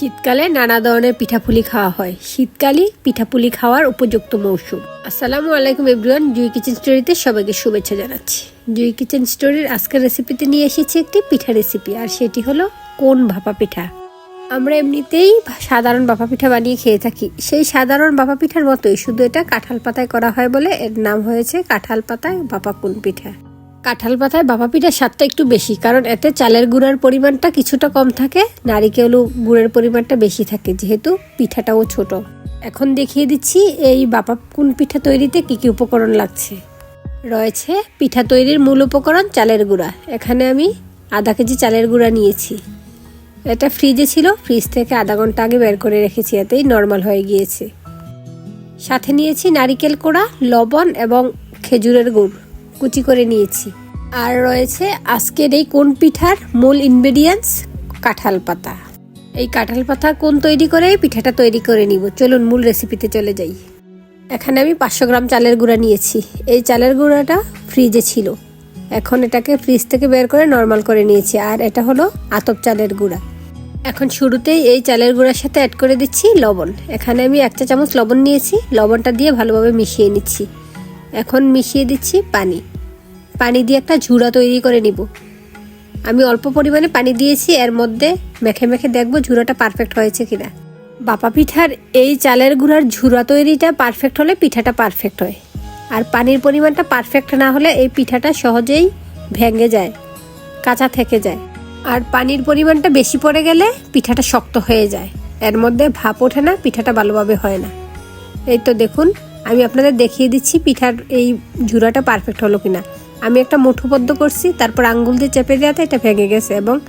শীতকালে নানা ধরনের পিঠাপুলি খাওয়া হয়। শীতকালই পিঠাপুলি খাওয়ার উপযুক্ত মৌসুম। আসসালামু আলাইকুম এভরিওয়ান জুই কিচেন স্টোরিতে সবাইকে শুভেচ্ছা জানাচ্ছি। জুই কিচেন স্টোরির আজকের রেসিপিতে নিয়ে এসেছি একটি পিঠা রেসিপি আর সেটি হলো কোন ভাপা পিঠা। আমরা এমনিতেই সাধারণ বাপা পিঠা বানিয়ে খেয়ে থাকি। সেই সাধারণ বাপা পিঠার মতোই, শুধু এটা কাঁঠাল পাতায় করা হয় বলে এর নাম হয়েছে কাঁঠাল পাতায় বাপা কোন পিঠা। কাঁঠাল পাতায় বাপা পিঠার স্বাদটা একটু বেশি, কারণ এতে চালের গুঁড়ার পরিমাণটা কিছুটা কম থাকে, নারিকেল গুড়ের পরিমাণটা বেশি থাকে, যেহেতু পিঠাটাও ছোট। এখন দেখিয়ে দিচ্ছি এই বাপা কোন পিঠা তৈরিতে কি কি উপকরণ লাগছে। রয়েছে পিঠা তৈরির মূল উপকরণ চালের গুঁড়া। এখানে আমি আধা কেজি চালের গুঁড়া নিয়েছি। এটা ফ্রিজে ছিল, ফ্রিজ থেকে আধা ঘণ্টা আগে বের করে রেখেছি, এতেই নর্মাল হয়ে গিয়েছে। সাথে নিয়েছি নারিকেল কোড়া, লবণ এবং খেজুরের গুড়। কুচি করে নিয়েছি। আর রয়েছে আজকের এই কোন পিঠার মূল ইনগ্রেডিয়েন্টস কাঁঠাল পাতা। এই কাঁঠাল পাতা কোন তৈরি করে? পিঠাটা তৈরি করে নিব। চলুন মূল রেসিপিতে চলে যাই। এখানে আমি পাঁচশো গ্রাম চালের গুঁড়া নিয়েছি। এই চালের গুঁড়াটা ফ্রিজে ছিল। এখন এটাকে ফ্রিজ থেকে বের করে নর্মাল করে নিয়েছি। আর এটা হলো আতপ চালের গুঁড়া। এখন শুরুতেই এই চালের গুঁড়ার সাথে অ্যাড করে দিচ্ছি লবণ। এখানে আমি এক চা চামচ লবণ নিয়েছি। লবণটা দিয়ে ভালোভাবে মিশিয়ে নিচ্ছি। এখন মিশিয়ে দিচ্ছি পানি। পানি দিয়ে একটা ঝুড়া তৈরি করে নিব। আমি অল্প পরিমাণে পানি দিয়েছি, এর মধ্যে মেখে মেখে দেখব ঝুড়াটা পারফেক্ট হয়েছে কিনা। বাপা পিঠার এই চালের গুঁড়ার ঝুড়া তৈরিটা পারফেক্ট হলে পিঠাটা পারফেক্ট হয়। আর পানির পরিমাণটা পারফেক্ট না হলে এই পিঠাটা সহজেই ভেঙে যায়, কাঁচা থেকে যায়। আর পানির পরিমাণটা বেশি পড়ে গেলে পিঠাটা শক্ত হয়ে যায়, এর মধ্যে ভাপ ওঠে না, পিঠাটা ভালোভাবে হয় না। এই তো দেখুন, আমি আপনাদের দেখিয়ে দিচ্ছি পিঠার এই ঝুড়াটা পারফেক্ট হলো কিনা। আমি একটা মুঠোবদ্ধ করছি, তারপর আঙ্গুল দিয়ে চেপে দেওয়াতে এটা ভেঙে গেছে এবং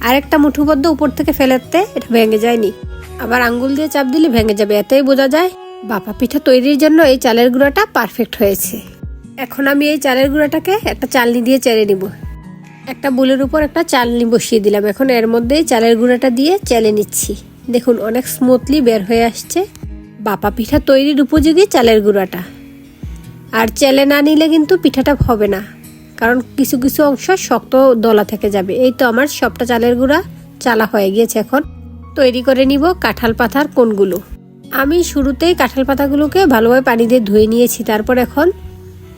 আরেকটা মুঠোবদ্ধ উপর থেকে ফেলাতে এটা ভেঙে যায়নি। আবার আঙ্গুল দিয়ে চাপ দিলে ভেঙে যাবে, এতেই বোঝা যায়। বাপা পিঠা তৈরির জন্য এই চালের গুঁড়াটা পারফেক্ট হয়েছে। এখন আমি এই চালের গুঁড়াটাকে একটা চালনি দিয়ে চেড়ে নিব। একটা বুলের উপর একটা চালনি বসিয়ে দিলাম। এখন এর মধ্যেই চালের গুঁড়াটা দিয়ে চেলে নিচ্ছি। দেখুন, অনেক স্মুথলি বের হয়ে আসছে। বাপা পিঠা তৈরির উপযোগী চালের গুঁড়াটা। আর চেলে না নিলে কিন্তু পিঠাটা হবে না। কারণ কিছু কিছু অংশ শক্ত দলা থেকে যাবে। এই তো আমার সবটা চালের গুঁড়া চালা হয়ে গিয়েছে এখন। তৈরি করে নিব কাঁঠাল পাতার কোনগুলো। আমি শুরুতেই কাঁঠাল পাতাগুলোকে ভালোভাবে পানি দিয়ে ধুয়ে নিয়েছি। তারপর এখন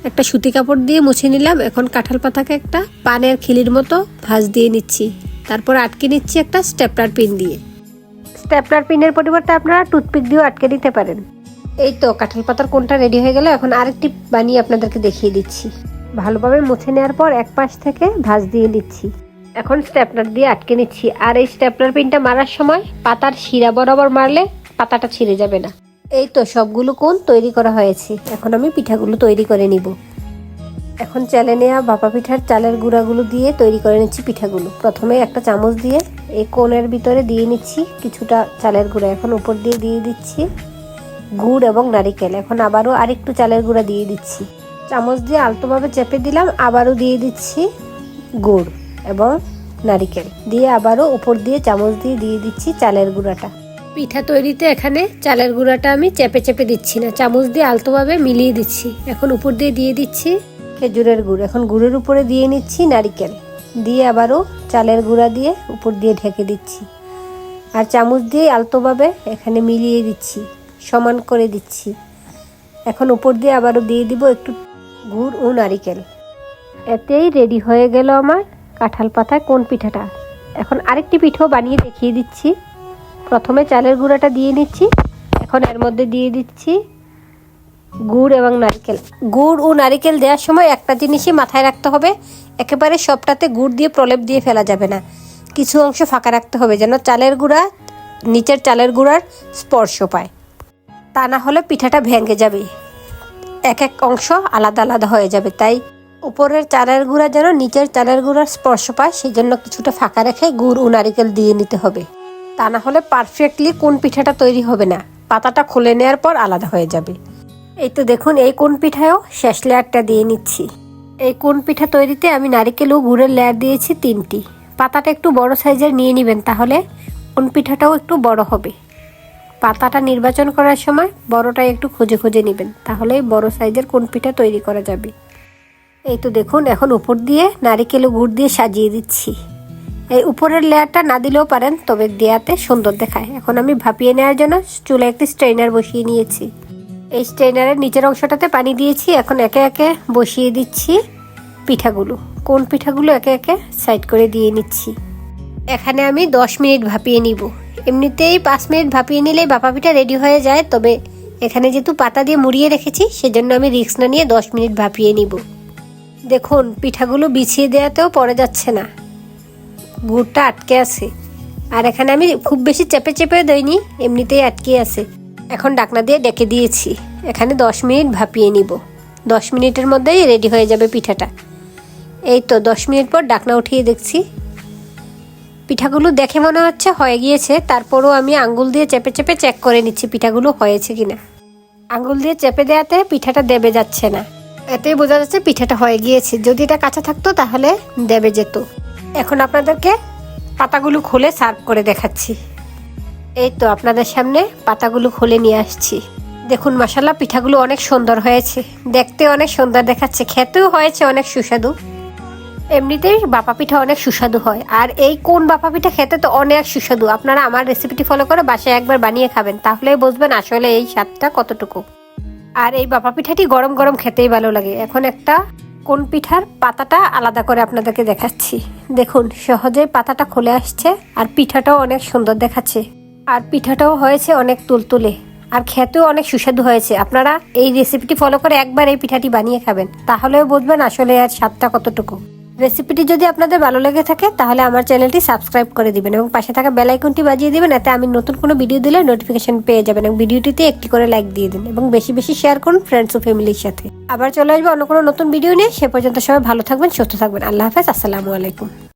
একটা সুতি কাপড় দিয়ে মুছে নিলাম। এখন কাঁঠাল পাতাকে একটা পানের খিলির মতো ভাঁজ দিয়ে নিচ্ছি। তারপর আটকে নিচ্ছি একটা স্টেপলার পিন দিয়ে। স্টেপলার পিনের পরিবর্তে আপনারা টুথপিক দিয়েও আটকে দিতে পারেন। এই তো, কাঁঠাল পাতার কোনটা রেডি হয়ে গেল? এখন আরেকটি বানিয়ে আপনাদেরকে দেখিয়ে দিচ্ছি। ভালোভাবে মুছে নেওয়ার পর এক পাশ থেকে ভাঁজ দিয়ে নিচ্ছি। এখন স্টেপলার দিয়ে আটকে নিচ্ছি। আর এই স্টেপলার পিনটা মারার সময় পাতার শিরা বরাবর মারলে পাতাটা ছিঁড়ে যাবে না। এই তো, সবগুলো কোন তৈরি করা হয়েছে। এখন আমি পিঠাগুলো তৈরি করে নিব। এখন চালে নেওয়া বাপা পিঠার চালের গুঁড়াগুলো দিয়ে তৈরি করে নিচ্ছি পিঠাগুলো। প্রথমে একটা চামচ দিয়ে এই কোণের ভিতরে দিয়ে নিচ্ছি। কিছুটা চালের গুঁড়া এখন উপর দিয়ে দিয়ে দিচ্ছি। গুড় এবং নারিকেল। এখন আবারও আরেকটু চালের গুঁড়া দিয়ে দিচ্ছি। চামচ দিয়ে আলতোভাবে চেপে দিলাম, আবারও দিয়ে দিচ্ছি গুড় এবং নারিকেল। দিয়ে আবারও উপর দিয়ে চামচ দিয়ে দিয়ে দিচ্ছি চালের গুঁড়াটা। পিঠা তৈরিতে এখানে চালের গুঁড়াটা আমি চেপে চেপে দিচ্ছি না, চামচ দিয়ে আলতোভাবে মিলিয়ে দিচ্ছি। এখন উপর দিয়ে দিয়ে দিচ্ছি খেজুরের গুড়। এখন গুড়ের উপরে দিয়ে নিচ্ছি নারিকেল। দিয়ে আবারও চালের গুঁড়া দিয়ে উপর দিয়ে ঢেকে দিচ্ছি। আর চামচ দিয়ে আলতোভাবে এখানে মিলিয়ে দিচ্ছি। সমান করে দিচ্ছি। এখন উপর দিয়ে আবারও দিয়ে দিব একটু গুড় ও নারিকেল। এতেই রেডি হয়ে গেল আমার কাঁঠাল পাতায় কোন পিঠাটা। এখন আরেকটি পিঠাও বানিয়ে দেখিয়ে দিচ্ছি। প্রথমে চালের গুঁড়াটা দিয়ে নিচ্ছি। এখন এর মধ্যে দিয়ে দিচ্ছি গুড় এবং নারকেল। গুড় ও নারকেল দেওয়ার সময় একটা জিনিসই মাথায় রাখতে হবে। একেবারে সবটাতে গুড় দিয়ে প্রলেপ দিয়ে ফেলা যাবে না। কিছু অংশ ফাঁকা রাখতে হবে যেন চালের গুঁড়া নিচের চালের গুঁড়ার স্পর্শ পায়। তা না হলে পিঠাটা ভেঙে যাবে। এক এক অংশ আলাদা আলাদা হয়ে যাবে, তাই উপরের চালের গুঁড়া যেন নিচের চালের গুঁড়ার স্পর্শ পায় সেই জন্য কিছুটা ফাঁকা রেখে গুড় ও নারিকেল দিয়ে নিতে হবে। তা না হলে পারফেক্টলি কোন পিঠাটা তৈরি হবে না, পাতাটা খুলে নেওয়ার পর আলাদা হয়ে যাবে। এই তো দেখুন, এই কোন পিঠায়ও শেষ লেয়ারটা দিয়ে নিচ্ছি। এই কোন পিঠা তৈরিতে আমি নারিকেল ও গুড়ের লেয়ার দিয়েছি তিনটি। পাতাটা একটু বড় সাইজের নিয়ে নেবেন, তাহলে কোন পিঠাটাও একটু বড় হবে। পাতাটা নির্বাচন করার সময় বড়টা একটু খুঁজে খুঁজে নেবেন, তাহলেই বড় সাইজের কোন পিঠা তৈরি করা যাবে। এই তো দেখুন, এখন উপর দিয়ে নারিকেল গুড় দিয়ে সাজিয়ে দিচ্ছি। এই উপরের লেয়ারটা না দিলেও পারেন, তবে দেয়াতে সুন্দর দেখায়। এখন আমি ভাপিয়ে নেওয়ার জন্য চুলে একটি স্ট্রেনার বসিয়ে নিয়েছি। এই স্ট্রেনারের নিচের অংশটাতে পানি দিয়েছি, এখন একে একে বসিয়ে দিচ্ছি পিঠাগুলো। কোন পিঠাগুলো একে একে সাইড করে দিয়ে নিচ্ছি। এখানে আমি দশ মিনিট ভাপিয়ে নিব। এমনিতেই পাঁচ মিনিট ভাপিয়ে নিলেই বাপা পিঠা রেডি হয়ে যায়, তবে এখানে যেহেতু পাতা দিয়ে মুড়িয়ে রেখেছি, সেজন্য আমি রিক্স না নিয়ে দশ মিনিট ভাপিয়ে নিব। দেখুন, পিঠাগুলো বিছিয়ে দেওয়াতেও পড়ে যাচ্ছে না। গুড়টা আটকে আছে। আর এখানে আমি খুব বেশি চেপে চেপে দেইনি, এমনিতেই আটকে আছে। এখন ডাকনা দিয়ে ডেকে দিয়েছি। এখানে দশ মিনিট ভাপিয়ে নিব। দশ মিনিটের মধ্যেই রেডি হয়ে যাবে পিঠাটা। এই তো, দশ মিনিট পর ডাকনা উঠিয়ে দেখছি। পিঠাগুলো দেখে মনে হচ্ছে হয়ে গিয়েছে, তারপরও আমি আঙ্গুল দিয়ে চেপে চেপে চেক করে নিচ্ছি পিঠাগুলো হয়েছে কিনা। আঙ্গুল দিয়ে চেপে দেওয়াতে পিঠাটা দেবে যাচ্ছে না। এতেই বোঝা যাচ্ছে পিঠাটা হয়ে গিয়েছে। যদি এটা কাঁচা থাকতো তাহলে দেবে যেত। এখন আপনাদেরকে পাতাগুলো খুলে সার্ভ করে দেখাচ্ছি। এই তো আপনাদের সামনে পাতাগুলো খুলে নিয়ে আসছি। দেখুন মশালা পিঠাগুলো অনেক সুন্দর হয়েছে। দেখতে অনেক সুন্দর দেখাচ্ছে, খেতেও হয়েছে অনেক সুস্বাদু। এমনিতেই বাপা পিঠা অনেক সুস্বাদু হয়। আর এই কোন বাপা পিঠা খেতে তো অনেক সুস্বাদু। আপনারা আমার রেসিপিটি ফলো করে বাসায় একবার বানিয়ে খাবেন, তাহলেই বুঝবেন আসলে এই স্বাদটা কতটুকু। আর এই বাপা পিঠাটি গরম গরম খেতেই ভালো লাগে। এখন একটা কোন পিঠার পাতাটা আলাদা করে আপনাদেরকে দেখাচ্ছি। দেখুন, সহজেই পাতাটা খুলে আসছে আর পিঠাটাও অনেক সুন্দর দেখাচ্ছে। আর পিঠাটাও হয়েছে অনেক তুলতুলে। আর খেতেও অনেক সুস্বাদু হয়েছে। আপনারা এই রেসিপিটি ফলো করে একবার এই পিঠাটি বানিয়ে খাবেন, তাহলেও বুঝবেন আসলে আর স্বাদটা কতটুকু। রেসিপিটি যদি আপনাদের ভালো লেগে থাকে, তাহলে আমার চ্যানেলটি সাবস্ক্রাইব করে দিবেন এবং পাশে থাকা বেল আইকনটি বাজিয়ে দিবেন, এতে আমি নতুন কোনো ভিডিও দিলে নোটিফিকেশন পেয়ে যাবেন এবং ভিডিওটিতে একটি করে লাইক দিয়ে দিন এবং বেশি বেশি শেয়ার করুন ফ্রেন্ডস ও ফ্যামিলির সাথে। আবার চলে আসবে অন্য কোনো নতুন ভিডিও নিয়ে। সে পর্যন্ত সবাই ভালো থাকবেন, সুস্থ থাকবেন। আল্লাহ হাফেজ, আসসালামু আলাইকুম।